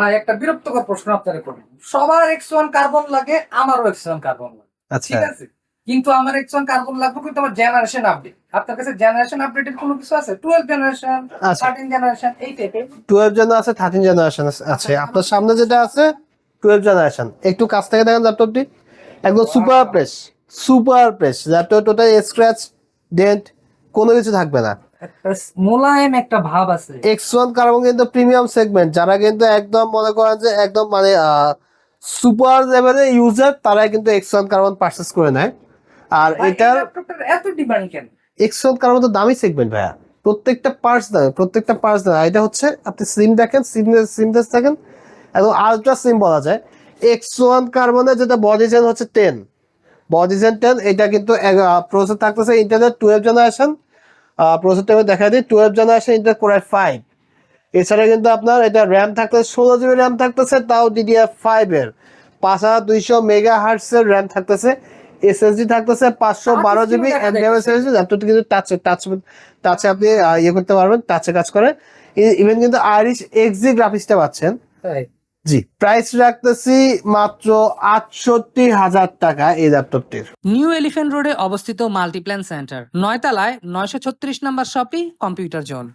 ভাই একটা বিরক্তকর প্রশ্ন আপনারা করবেন সবার এক্স ওয়ান কার্বন লাগে আমারও এক্স ওয়ান কার্বন লাগে। আচ্ছা। ঠিক আছে? কিন্তু আমার এক্স ওয়ান কার্বন লাগবে কিন্তু আমার জেনারেশন আপডেট আপনার কাছে জেনারেশন আপডেটের কোনো কিছু আছে? টুয়েলভ জেনারেশন আচ্ছা থার্টিন জেনারেশন এই টাইপের টুয়েলভ জন আছে থার্টিন জেনারেশন আছে। আপনার সামনে যেটা আছে টুয়েলভ জেনারেশন একটু কাছ থেকে দেখেন ল্যাপটপটি একদম super press super press laptop total scratch dent কোনো কিছু থাকবে না। মোলায়েম একটা ভাব আছে। এক্স ওয়ান কার্বন কিন্তু প্রিমিয়াম সেগমেন্ট যারা কিন্তু একদম মনে করেন যে একদম মানে সুপার লেভেলের ইউজার তারাই কিন্তু কার্বন করে নেয়। আর ভাই, এটার এত ডিমান্ড কেন? এক্স ওয়ান কার্বন তো দামি সেগমেন্ট ভাইয়া। প্রত্যেকটা পার্টস দামে প্রত্যেকটা পার্টস দামে। এটা হচ্ছে আপনি সিম দেখেন সিম সিমলেস দেখেন এবং আলট্রা সিম বলা যায়। এক্স ওয়ান কার্বনের যেটা বডি জেন হচ্ছে টেন বডি জেন টেন এটা কিন্তু প্রসেসর থাকতেছে ইন্টারনেট টুয়েলভ জেনারেশন প্রসেসরটা আমি দেখা দিই। Twelve generation Intel core i five এছাড়া কিন্তু আপনার এটা র্যাম থাকতেছে ষোলো জিবি র্যাম থাকতেছে তাও ডিডিআর ফাইভ এর। পাঁচ হাজার দুইশো মেগা হার্টসের র্যাম থাকতেছে। এসএসডি থাকতেছে পাঁচশো বারো জিবি এসএসডি ল্যাপটপটি কিন্তু টাচ টাচ টাচে আপনি ইয়ে করতে পারবেন টাচে কাজ করে। ইভেন কিন্তু আইরিশ এক্সি গ্রাফিক্সটা পাচ্ছেন। তাই? জি। প্রাইস রাখতেছি মাত্র আটষট্টি হাজার টাকা এই ল্যাপটপটির। নিউ এলিফ্যান্ট রোডে অবস্থিত মাল্টিপ্ল্যান সেন্টার। নয়তলায় নয়শো ছত্রিশ নম্বর শপি কম্পিউটার জোন।